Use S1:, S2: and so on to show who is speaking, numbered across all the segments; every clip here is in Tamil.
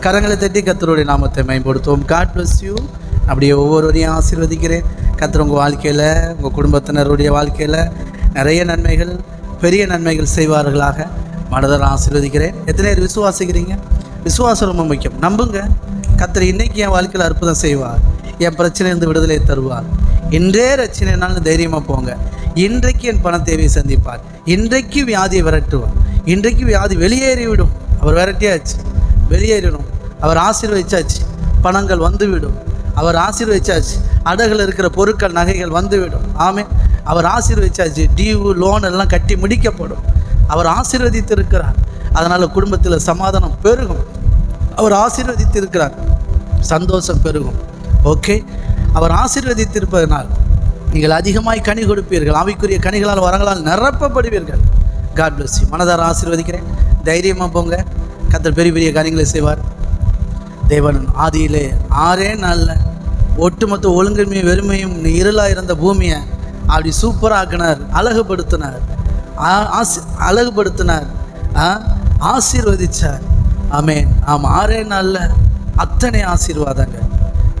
S1: கரங்களை தட்டி கத்தருடைய நாமத்தை மேம்படுத்துவோம். காட் பிளஸ் யூ அப்படியே ஒவ்வொருவரையும் ஆசீர்வதிக்கிறேன். கத்தர் உங்கள் வாழ்க்கையில் உங்கள் குடும்பத்தினருடைய வாழ்க்கையில் நிறைய நன்மைகள் பெரிய நன்மைகள் செய்வார்களாக. மனதர் ஆசீர்வதிக்கிறேன். எத்தனை பேர் விசுவாசிக்கிறீங்க? விசுவாசம் ரொம்ப முக்கியம். நம்புங்க. கத்தர் இன்னைக்கு என் வாழ்க்கையில் அற்புதம் செய்வார். என் பிரச்சனையிலிருந்து விடுதலை தருவார். இன்றே ரச்சனைனாலும் தைரியமாக போங்க. இன்றைக்கு என் பண தேவையை சந்திப்பார். இன்றைக்கு வியாதியை விரட்டுவார். இன்றைக்கு வியாதி வெளியேறிவிடும். அவர் விரட்டியாச்சு. வெளியேறணும். அவர் ஆசீர்வதிச்சாச்சு. பணங்கள் வந்துவிடும். அவர் ஆசீர்வதிச்சாச்சு. அடகில் இருக்கிற பொருட்கள் நகைகள் வந்துவிடும். ஆமே அவர் ஆசீர்வதிச்சாச்சு. டியூ லோன் எல்லாம் கட்டி முடிக்கப்படும். அவர் ஆசீர்வதித்து இருக்கிறார் அதனால் குடும்பத்தில் சமாதானம் பெருகும். அவர் ஆசீர்வதித்து இருக்கிறார் சந்தோஷம் பெருகும். ஓகே அவர் ஆசீர்வதித்திருப்பதனால் நீங்கள் அதிகமாய் கனி கொடுப்பீர்கள். ஆவிக்குரிய கனிகளால் வரங்களால் நிரப்பப்படுவீர்கள். காட் பிளஸ் மனதார ஆசீர்வதிக்கிறேன். தைரியமாக போங்க. கத்தர் பெரிய பெரிய காரியங்களை செய்வார். தேவன் ஆதியிலே ஆறே நாளில் ஒட்டுமொத்த ஒழுங்கின்மையும் வெறுமையும் இருளாக இருந்த பூமியை அப்படி சூப்பராக்கினார் அழகுபடுத்தினார். ஆ- ஆசி அழகுபடுத்தினார். ஆ, ஆசீர்வதிச்சார். ஆமென். ஆமாம் ஆறே நாளில் அத்தனை ஆசீர்வாதங்கள்.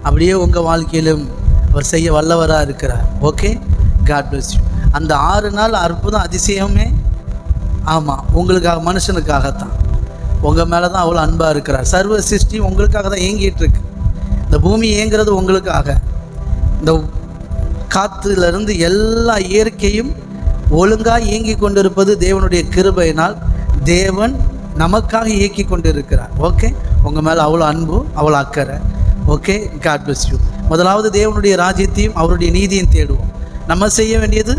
S1: அப்படியே உங்கள் வாழ்க்கையிலும் அவர் செய்ய வல்லவராக இருக்கிறார். ஓகே காட் பிளஸ் யூ அந்த ஆறு நாள் அற்புதம் அதிசயமே. ஆமாம் உங்களுக்காக மனுஷனுக்காகத்தான். உங்கள் மேலே தான் அவ்வளோ அன்பாக இருக்கிறார். சர்வ சிருஷ்டி உங்களுக்காக தான் இயங்கிட்டு இருக்கு இந்த பூமி இயங்குறது உங்களுக்காக. இந்த காற்றுலேருந்து எல்லா இயற்கையும் ஒழுங்காக இயங்கி கொண்டிருப்பது தேவனுடைய கிருபையினால் தேவன் நமக்காக இயக்கி கொண்டு இருக்கிறார் ஓகே? உங்கள் மேலே அவ்வளோ அன்பு அவ்வளோ அக்கறை. ஓகே? காட் பிளஸ் யூ முதலாவது தேவனுடைய ராஜ்யத்தையும் அவருடைய நீதியையும் தேடுவோம். நம்ம செய்ய வேண்டியது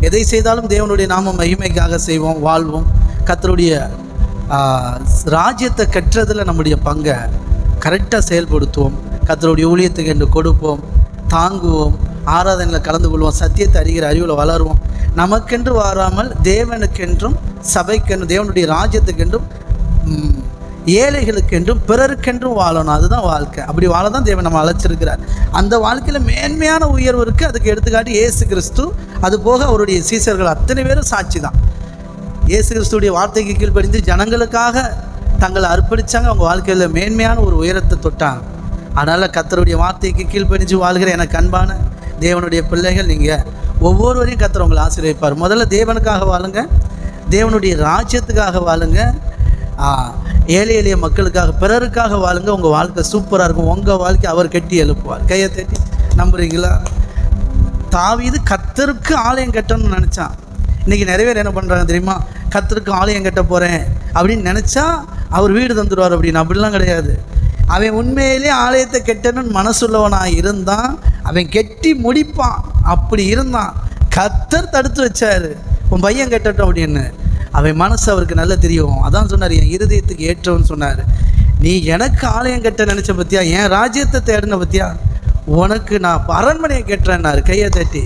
S1: எதை செய்தாலும் தேவனுடைய நாம மகிமைக்காக செய்வோம் வாழ்வோம். கத்தருடைய ராஜ்யத்தை கற்றதில் நம்முடைய பங்கை கரெக்டாக செயல்படுத்துவோம். கத்தருடைய ஊழியத்துக்கு என்று கொடுப்போம். தாங்குவோம். ஆராதனையில் கலந்து கொள்வோம். சத்தியத்தை அறிகிற அறிவில் வளருவோம். நமக்கென்று வாராமல் தேவனுக்கென்றும் சபைக்கென்றும் தேவனுடைய ராஜ்யத்துக்கென்றும் ஏழைகளுக்கென்றும் பிறருக்கென்றும் வாழணும். அதுதான் வாழ்க்கை. அப்படி வாழ தான் தேவன் நம்ம அழைச்சிருக்கிறார். அந்த வாழ்க்கையில் மேன்மையான உயர்வு இருக்குது அதுக்கு எடுத்துக்காட்டி இயேசு கிறிஸ்து. அது போக அவருடைய சீசர்கள் அத்தனை பேரும் சாட்சி தான் இயேசு கிறிஸ்துடைய வார்த்தைக்கு கீழ்ப்படிந்து ஜனங்களுக்காக தங்களை அர்ப்பணிச்சாங்க. அவங்க வாழ்க்கையில் மேன்மையான ஒரு உயரத்தை தொட்டாங்க. அதனால் கத்தருடைய வார்த்தைக்கு கீழ்ப்படிஞ்சு வாழ்கிற எனக்கு அன்பான தேவனுடைய பிள்ளைகள் நீங்கள் ஒவ்வொருவரையும் கத்தர் உங்களை ஆசீர்வைப்பார் முதல்ல தேவனுக்காக வாழுங்க. தேவனுடைய ராஜ்யத்துக்காக வாழுங்க. ஏழை எளிய மக்களுக்காக பிறருக்காக வாழுங்க. உங்கள் வாழ்க்கை சூப்பராக இருக்கும். உங்கள் வாழ்க்கை அவர் கட்டி எழுப்புவார். கையை தட்டி நம்புறீங்களா? தாவீது கத்தருக்கு ஆலயம் கட்டணும்னு நினச்சான். இன்றைக்கி நிறைய பேர் என்ன பண்ணுறாங்க தெரியுமா? கத்தருக்கு ஆலயம் கட்ட போகிறேன் அப்படின்னு நினச்சா அவர் வீடு தந்துடுவார் அப்படின்னு அப்படிலாம் கிடையாது. அவன் உண்மையிலே ஆலயத்தை கெட்டணும்னு மனசுள்ளவனாக இருந்தான். அவன் கெட்டி முடிப்பான். அப்படி இருந்தான். கத்தர் தடுத்து வச்சார். உன் பையன் கெட்டட்டும் அப்படின்னு. அவன் மனசு அவருக்கு நல்லா தெரியும். அதான் சொன்னார் என் இருதயத்துக்கு ஏற்றவன் சொன்னார். நீ எனக்கு ஆலயம் கட்ட நினச்ச பத்தியா? என் ராஜ்யத்தை தேடின பத்தியா? உனக்கு நான் அரண்மனையை கட்டுறேன்னாரு. கையை தட்டி.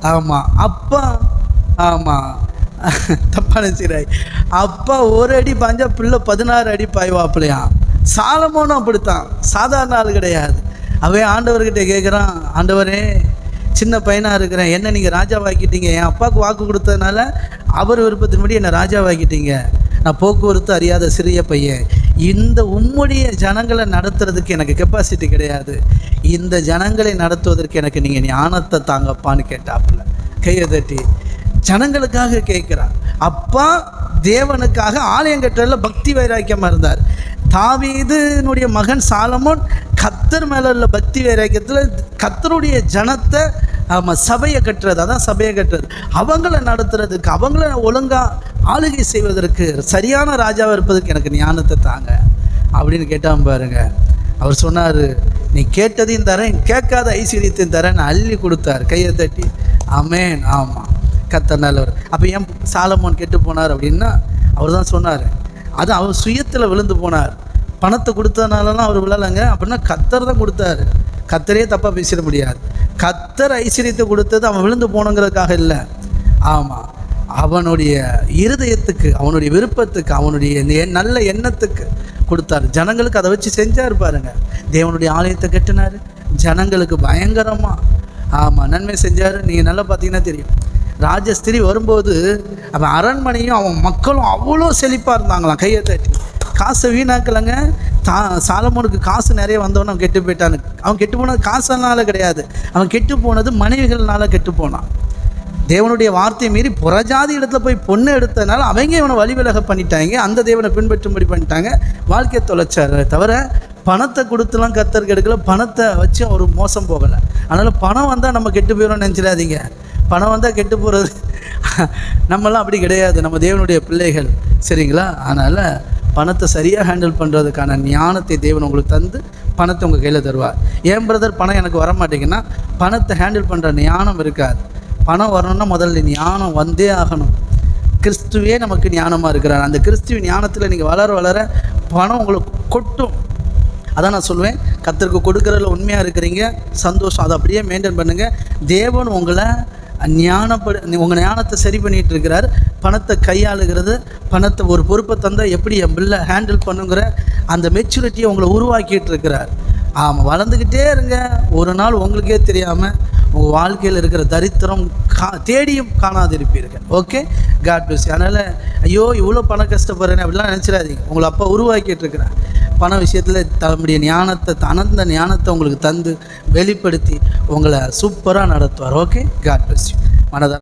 S1: ஆமாம் அப்பா ஆமாம் தப்பா நினச்சிக்கிறாய் அப்பா ஒரு அடி பாஞ்சா பிள்ளை பதினாறு அடி பாய்வாப்பிலையாம் சாலமோனும் அப்படித்தான். சாதாரண ஆள் கிடையாது. அவன் ஆண்டவர்கிட்ட கேட்குறான் ஆண்டவரே சின்ன பையனாக இருக்கிறேன். என்ன நீங்கள் ராஜாவாக்கிட்டீங்க? என் அப்பாவுக்கு வாக்கு கொடுத்ததுனால அவர் விருப்பத்தின்படி என்னை ராஜாவாக்கிட்டீங்க. நான் போக்குவரத்து அறியாத சிறிய பையன். இந்த உம்முடைய ஜனங்களை நடத்துறதுக்கு எனக்கு கெப்பாசிட்டி கிடையாது. இந்த ஜனங்களை நடத்துவதற்கு எனக்கு நீங்கள் ஞானத்தை தாங்கப்பான்னு கேட்டாப்புல. கையை தட்டி ஜனங்களுக்காக கேட்குறார். அப்பா தேவனுக்காக ஆலயம் கட்டுறதுல பக்தி வைராக்கியமாக இருந்தார். தாவீதுனுடைய மகன் சாலமோன் கத்தர் மேலே உள்ள பக்தி வைராக்கியத்தில் கத்தருடைய ஜனத்தை ஆமாம் சபையை கட்டுறது. அதான் சபையை கட்டுறது. அவங்கள நடத்துறதுக்கு அவங்கள ஒழுங்காக ஆளுகை செய்வதற்கு சரியான ராஜாவாக இருப்பதற்கு எனக்கு ஞானத்தை தாங்க. அப்படின்னு கேட்டான் பாருங்க. அவர் சொன்னார் நீ கேட்டதையும் தரேன் கேட்காத ஐஸ்வர்யத்தையும் தரேன். அள்ளி கொடுத்தார் கையை தட்டி. அமேன் ஆமாம் கத்தர் நல்லவர் அப்போ ஏன் சாலமோன் கெட்டு போனார் அப்படின்னா அவர் தான் சொன்னார். அது அவர் சுயத்தில் விழுந்து போனார். பணத்தை கொடுத்ததுனாலலாம் அவர் விழலைங்க. அப்படின்னா கத்தர் தான் கொடுத்தாரு. கத்தரே தப்பாக பேசிட முடியாது. கத்தர் ஐஸ்வர்யத்தை கொடுத்தது அவன் விழுந்து போனங்கிறதுக்காக இல்லை. ஆமாம் அவனுடைய இருதயத்துக்கு அவனுடைய விருப்பத்துக்கு அவனுடைய நல்ல எண்ணத்துக்கு கொடுத்தாரு. ஜனங்களுக்கு அதை வச்சு செஞ்சார் பாருங்க. தேவனுடைய ஆலயத்தை கட்டினார். ஜனங்களுக்கு பயங்கரமாக ஆமாம் நன்மை செஞ்சார். நீங்கள் நல்லா பார்த்தீங்கன்னா தெரியும். ராஜஸ்திரி வரும்போது அவன் அரண்மனையும் அவன் மக்களும் அவ்வளோ செழிப்பாக இருந்தாங்களாம் கையை தட்டி. காசை வீணாக்கலைங்க. தா சாலமோனுக்கு காசு நிறைய வந்தவொன்னே அவன் கெட்டு போயிட்டான். அவன் கெட்டு போனது காசுனால கிடையாது. அவன் கெட்டு போனது மனைவிகள்னால கெட்டு போனான். தேவனுடைய வார்த்தையை மீறி புறஜாதி இடத்துல போய் பொண்ணு எடுத்ததுனால அவங்க இவனை வழிவிலக பண்ணிட்டாங்க. அந்த தேவனை பின்பற்றும்படி பண்ணிட்டாங்க. வாழ்க்கையை தொலைச்சாரு. தவிர பணத்தை கொடுத்துலாம் கத்தருக்கு எடுக்கல. பணத்தை வச்சு அவர் மோசம் போகலை. அதனால் பணம் வந்தால் நம்ம கெட்டு போயிடும்னு நினச்சிடாதீங்க. பணம் வந்தால் கெட்டு போகிறது நம்மலாம் அப்படி கிடையாது. நம்ம தேவனுடைய பிள்ளைகள். சரிங்களா? அதனால் பணத்தை சரியாக ஹேண்டில் பண்ணுறதுக்கான ஞானத்தை தேவன் உங்களுக்கு தந்து பணத்தை உங்கள் கையில் தருவார். ஏன் பிரதர் பணம் எனக்கு வர மாட்டேங்குன்னா பணத்தை ஹேண்டில் பண்ணுற ஞானம் இருக்காது. பணம் வரணும்னா முதல்ல ஞானம் வந்தே ஆகணும். கிறிஸ்துவே நமக்கு ஞானமாக இருக்கிறார். அந்த கிறிஸ்துவ ஞானத்தில் நீங்கள் வளர வளர பணம் உங்களுக்கு கொட்டும். அதான் நான் சொல்லுவேன். கத்தருக்கு கொடுக்குறதுல உண்மையாக இருக்கிறீங்க சந்தோஷம். அதை அப்படியே மெயின்டைன் பண்ணுங்கள் தேவன் உங்களை ஞானப்படு உங்கள் ஞானத்தை சரி பண்ணிகிட்டு இருக்கிறார். பணத்தை கையாளுகிறது. பணத்தை ஒரு பொறுப்பை தந்தால் எப்படி என் பிள்ளை ஹேண்டில் பண்ணுங்கிற அந்த மெச்சூரிட்டியை உங்களை உருவாக்கிட்டு இருக்கிறார். ஆமாம் வளர்ந்துக்கிட்டே இருங்க. ஒரு நாள் உங்களுக்கே தெரியாமல் உங்கள் வாழ்க்கையில் இருக்கிற தரித்திரம் கா தேடியும் காணாதிருப்பீர்கள். ஓகே காட் பிளஸ் அதனால் ஐயோ இவ்வளோ பணம் கஷ்டப்படுறேன்னு அப்படிலாம் நினச்சிடாதீங்க. உங்களை அப்பா உருவாக்கிட்டு இருக்கிறேன் பண விஷயத்தில் தன்னுடைய ஞானத்தை தனந்த ஞானத்தை உங்களுக்கு தந்து வெளிப்படுத்தி உங்களை சூப்பராக நடத்துவார். Okay god bless you மனதா